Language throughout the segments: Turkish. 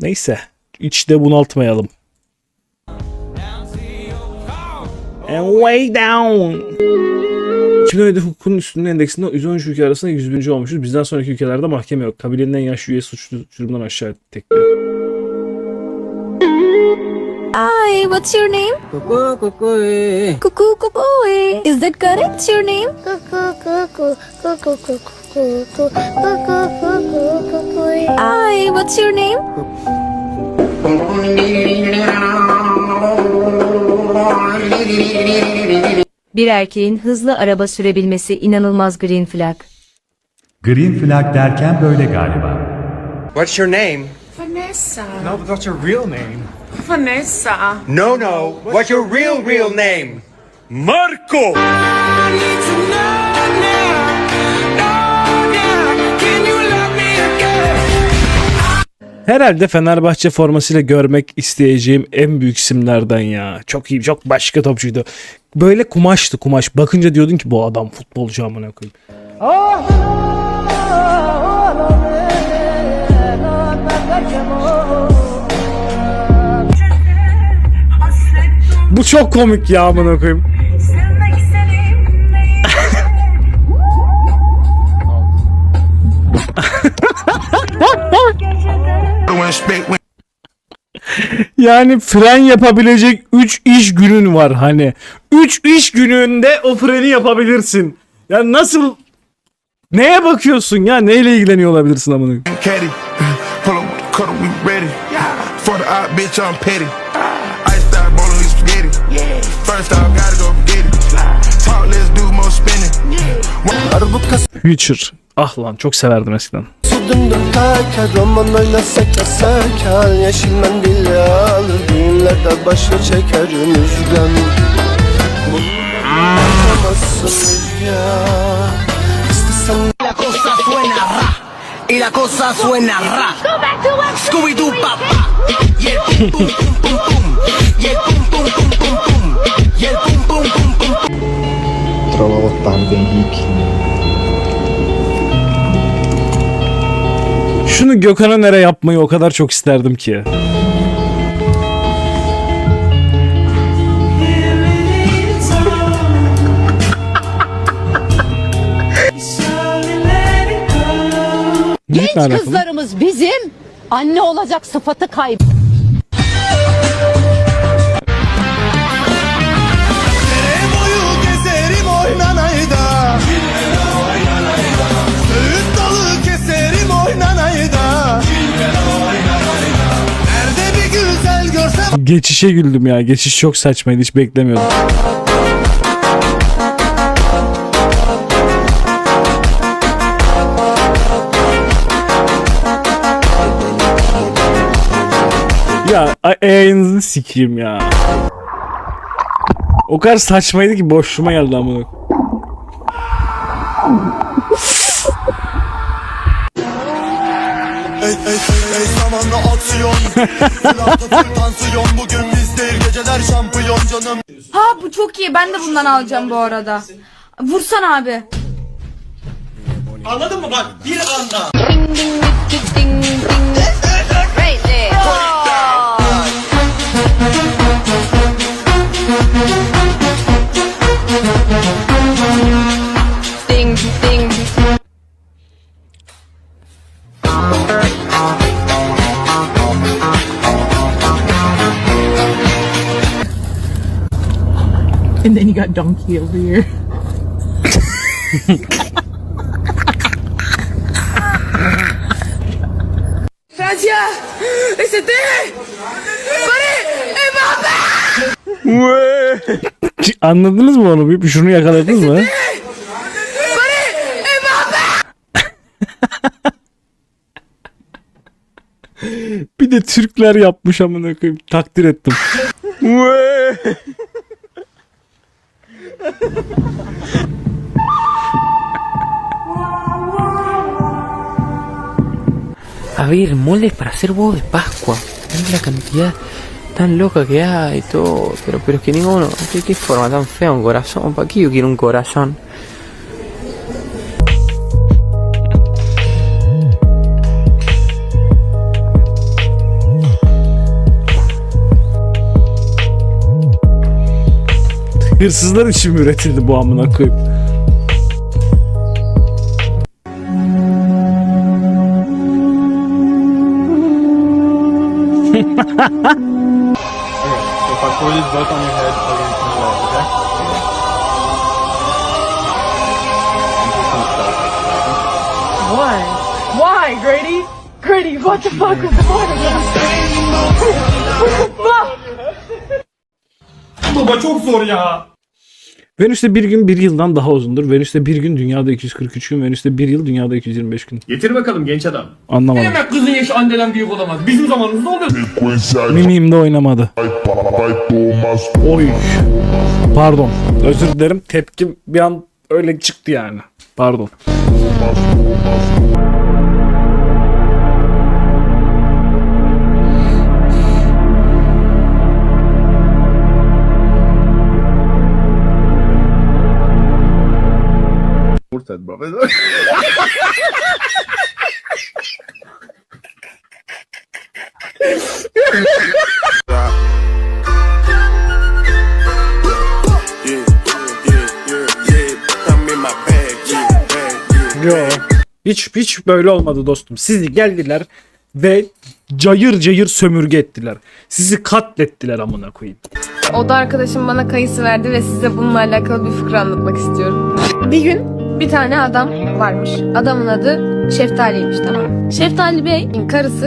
Neyse. İçte bunaltmayalım. And way down. 2017 hukukun üstünlüğü endeksinde 113 ülke arasında 101. olmuşuz. Bizden sonraki ülkelerde mahkeme yok. Kabilenin en yaşlı üye suçlu durumdan aşağı tekliyor. Hi, what's your name? Cuckoo, cuckoo, eh. Cuckoo Cuckoo. Is that correct, your name? Cuckoo, cuckoo, cuckoo, cuckoo, Hi, what's your name? Bir erkeğin hızlı araba sürebilmesi inanılmaz green flag. Green flag derken böyle galiba. What's your name? Vanessa. No, but that's your real name. Vanessa. No, no. What's your real, real name? Marco! Herhalde Fenerbahçe formasıyla görmek isteyeceğim en büyük isimlerden ya. Çok iyi, çok başka topçuydu. Böyle kumaştı kumaş. Bakınca diyordun ki bu adam futbolcu amına koyayım. Bu çok komik ya amına koyayım. Yani fren yapabilecek 3 iş günün var hani. 3 iş gününde o freni yapabilirsin. Ya nasıl Neye bakıyorsun ya? Neyle ilgileniyor olabilirsin amına? Future. Ah lan çok severdim eskiden. Sudumdur taker roman oynasak yasak hal Yeşil mendil alır düğünlerde başa çekerim üzgün Yapamazsın rüzgar İstesen Y la cosa suena ra. Scooby Doo pa pa. Y el pum pum pum pum pum. Y el pum pum pum pum pum. Y el pum pum pum pum pum. Trovo Otávio Şunu Gökhan'a nere yapmayı o kadar çok isterdim ki. Genç Kızlarımız bizim anne olacak sıfatı kayb. Geçişe güldüm ya. Geçiş çok saçmaydı. Hiç beklemiyordum. Ya a- yayınınızı sikeyim ya. O kadar saçmaydı ki boşluğuma geldi amına. Ey ey ey ey zamanla aksiyon. Full tansiyon. Bugün biz değil geceler şampiyon canım. Ha bu çok iyi. Ben de bundan alacağım bu arada. Vursan abi. And then you got donkey over here. Francia! Este! Pare! Anladınız mı onu? Bir şunu yakaladınız mı? bir de Türkler yapmış amına koyayım. Takdir ettim. A ver, moles para hacer huevos de Pascua. Mira la cantidad tan loca que hay y todo. Pero, pero es que ninguno. ¿Qué, qué forma tan fea un corazón? ¿Para qué yo quiero un corazón? Hırsızlar için mi üretildi bu amına koyayım? Why, Grady? Grady, what the fuck was the point of Baba çok zor ya. Venüs'te bir gün bir yıldan daha uzundur. Venüs'te bir gün dünyada 243 gün. Venüs'te bir yıl dünyada 225 gün. Getir bakalım genç adam. Anlamadım. Demek kızın yaşı anneden büyük olamaz. Bizim zamanımızda oluyordu. Mimimde oynamadı. Oy. Pardon. Özür dilerim. Tepkim bir an öyle çıktı yani. Pardon. Yo. Hiç hiç böyle olmadı dostum. Sizi geldiler ve cayır cayır sömürge ettiler. Sizi katlettiler amına koyayım. O da arkadaşım bana kayısı verdi ve size bununla alakalı bir fıkra anlatmak istiyorum. Bir gün bir tane adam varmış. Adamın adı Şeftali'ymiş tamam? Şeftali Bey'in karısı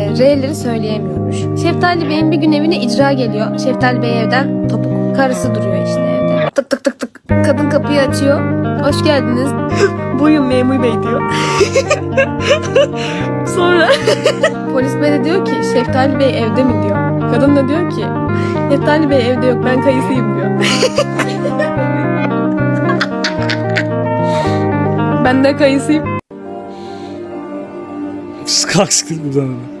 e, R'leri söyleyemiyormuş. Şeftali Bey'in bir gün evine icra geliyor. Şeftali Bey evden topuk. Karısı duruyor işte evde. Tık tık tık tık. Kadın kapıyı açıyor. Hoş geldiniz. Buyurun memur bey diyor. Sonra polis bey de diyor ki Şeftali Bey evde mi diyor. Kadın da diyor ki Şeftali Bey evde yok ben kayısıyım diyor. Ben de kayısıyım. Kalk siktir buradan. hadi.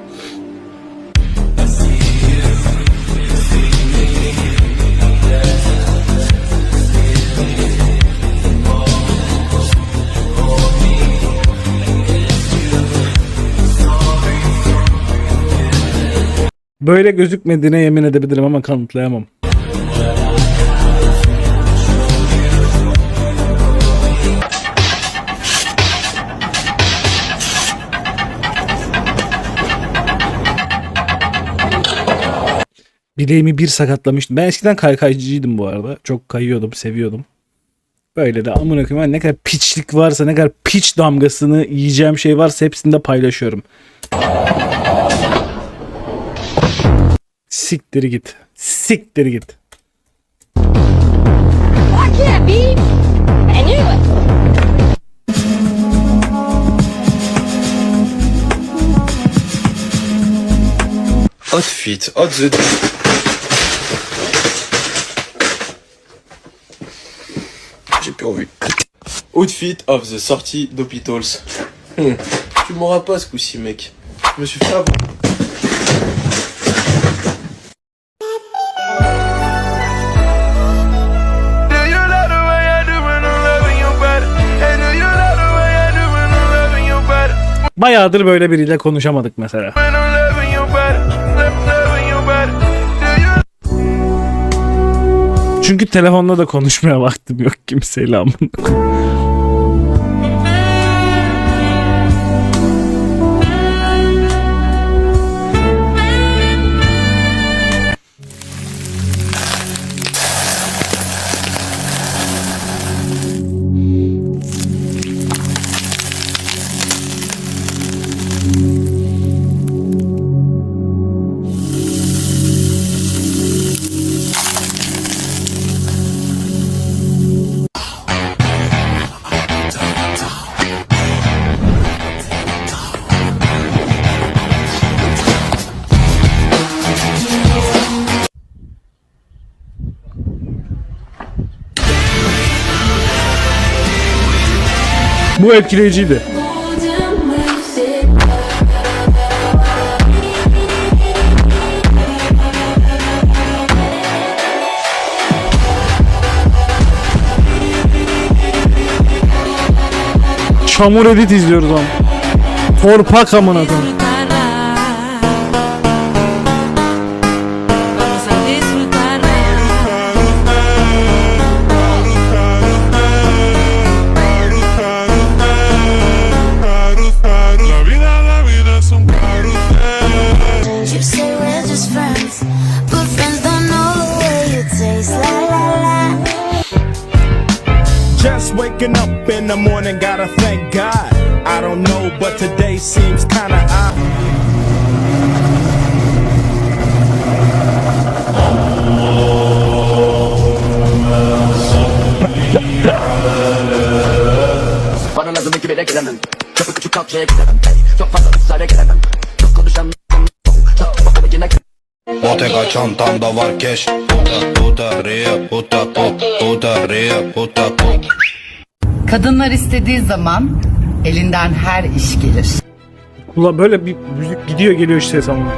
Böyle gözükmediğine yemin edebilirim ama kanıtlayamam. Bileğimi bir sakatlamıştım. Ben eskiden kaykaycıydım bu arada. Çok kayıyordum, seviyordum. Böyle de amına koyayım ne kadar piçlik varsa, ne kadar piç damgasını yiyeceğim şey varsa hepsini de paylaşıyorum. Siktir git. Siktir git. Outfit, out the... J'ai plus envie. Outfit of the sortie d'hôpitals. Hmm. Tu m'auras pas ce coup-ci, mec. Je me suis fait avoir. Do you love the way Çünkü telefonda da konuşmaya vaktim yok kimseyle amına Bu etkileyiciydi. Çamur edit izliyoruz ama. Torpak amına koyayım. İn the morning, gotta thank God. I don't know, but today seems kinda odd. Bana lazım iki bire gelemem Çok küçük kalçaya gidemem Çok fazla ısrar gelemem Çok konuşan Çok bakalım yine Bottega çantamda var cash. Puta puta ria puta pop. Puta ria puta. Kadınlar istediği zaman elinden her iş gelir. Ula böyle bir müzik gidiyor geliyor işte tamam.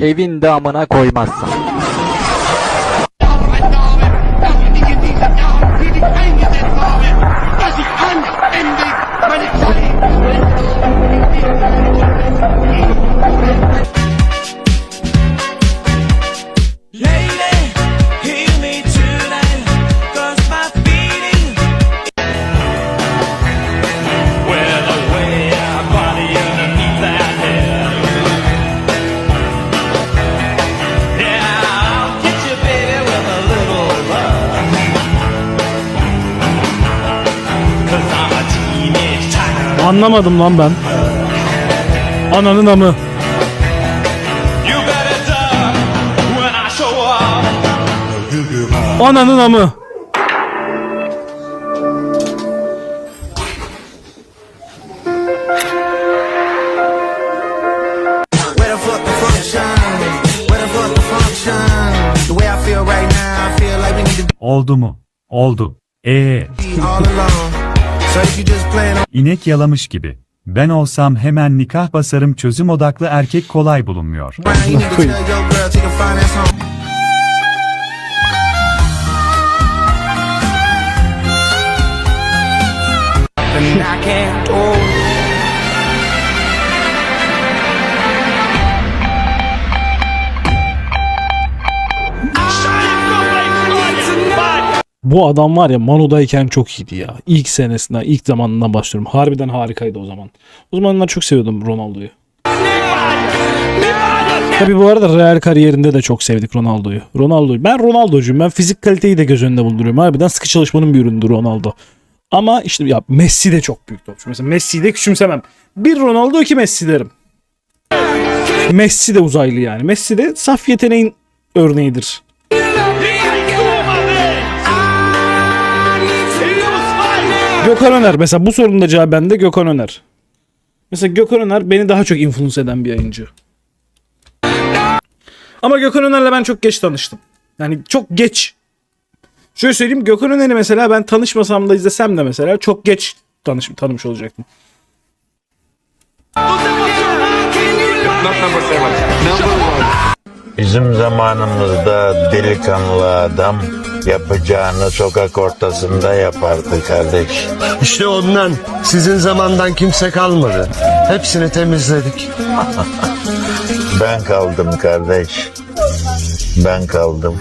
Evin damına koymazsın. anlamadım lan ben. Ananın amı. Ananın amı. Oldu mu? Oldu. Eee inek yalamış gibi. Ben olsam hemen nikah basarım çözüm odaklı erkek kolay bulunmuyor. Bu adam var ya Mano'dayken çok iyiydi ya. İlk senesinden, ilk zamanından başlıyorum. Harbiden harikaydı o zaman. O zamanlar çok seviyordum Ronaldo'yu. Tabi bu arada Real kariyerinde de çok sevdik Ronaldo'yu. Ronaldo'yu. Ben Ronaldo'cuyum. Ben fizik kaliteyi de göz önünde bulunduruyorum. Harbiden sıkı çalışmanın bir ürünüdür Ronaldo. Ama işte ya Messi de çok büyük topçu. Mesela Messi'yi de küçümsemem. Bir Ronaldo iki Messi derim. Messi de uzaylı yani. Messi de saf yeteneğin örneğidir. Gökhan Öner. Mesela bu sorunun da cevabı bende Gökhan Öner. Mesela Gökhan Öner beni daha çok influence eden bir yayıncı. Ama Gökhan Öner'le ben çok geç tanıştım. Yani çok geç. Şöyle söyleyeyim Gökhan Öner'i mesela ben tanışmasam da izlesem de mesela çok geç tanış tanımış olacaktım. Bizim zamanımızda delikanlı adam yapacağını sokak ortasında yapardı kardeş. İşte ondan sizin zamandan kimse kalmadı. Hepsini temizledik. Ben kaldım kardeş. Ben kaldım.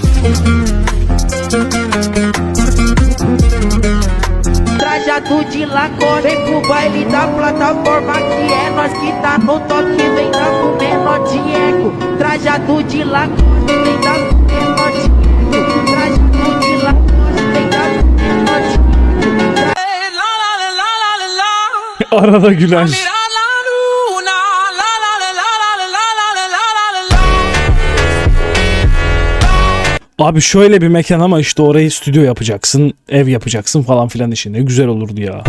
Trajado de Lacoste Vem pro baile da plataforma Que é nós que tá no top que vem da menor de eco, trajado de lacoste, vem da menor de eco, trajado de lacoste, vem da menor de eco. Arada gülen. Abi şöyle bir mekan ama işte orayı stüdyo yapacaksın, ev yapacaksın falan filan işi ne güzel olurdu ya.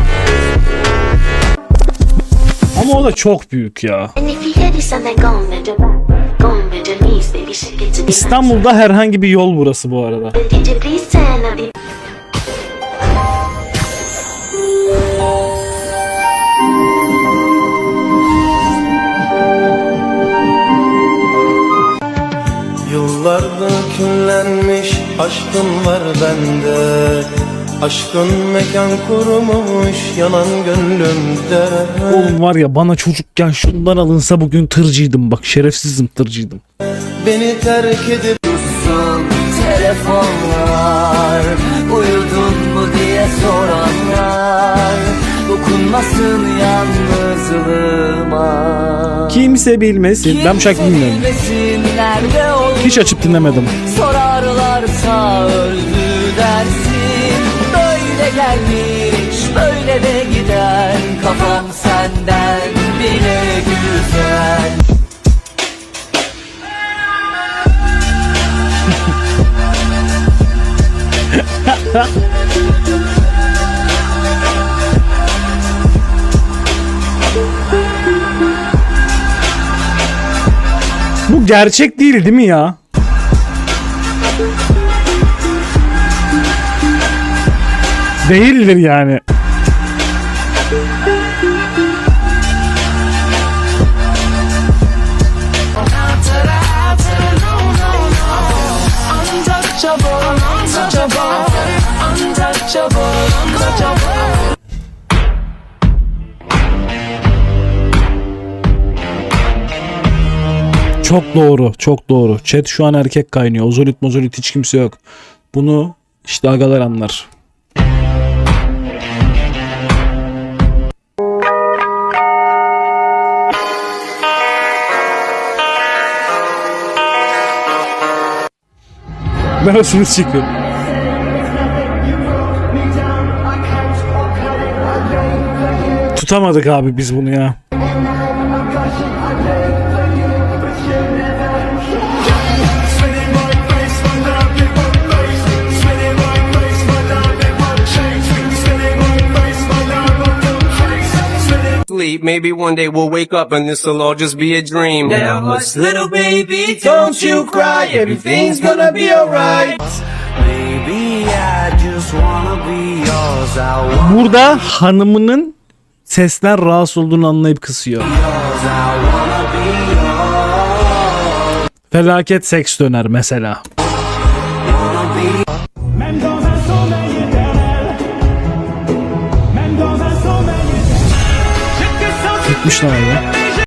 Ama o da çok büyük ya. İstanbul'da herhangi bir yol burası bu arada. Yıllarda küllenmiş aşkın var bende. Aşkın mekan kurmuş yanan gönlümde. Oğlum var ya bana çocukken şundan alınsa bugün tırcıydım bak şerefsizim tırcıydım. Beni terk edip Telefonlar Uyudun mu diye soranlar Dokun Dokunmasın yalnızlığıma Kimse bilmesin. Ben bu şarkıyı bilmiyorum. Hiç açıp dinlemedim. Sorarlarsa öldü dersin Böyle gelmiş böyle de gider Kafam senden bile güzel Bu gerçek değil değil mi ya? Değildir yani. Çok doğru, çok doğru. Chat şu an erkek kaynıyor. Ozolit mozolit hiç kimse yok. Bunu işte agalar anlar. Ben o çıkıyorum. Tutamadık abi biz bunu ya. Sleep. Maybe one day we'll wake up and this'll all just be a dream. Now hush little baby, don't you cry, everything's gonna be alright. Baby, I just wanna be yours, I want Burada hanımının sesten rahatsız olduğunu anlayıp kısıyor. Felaket seks döner mesela. Lan abi.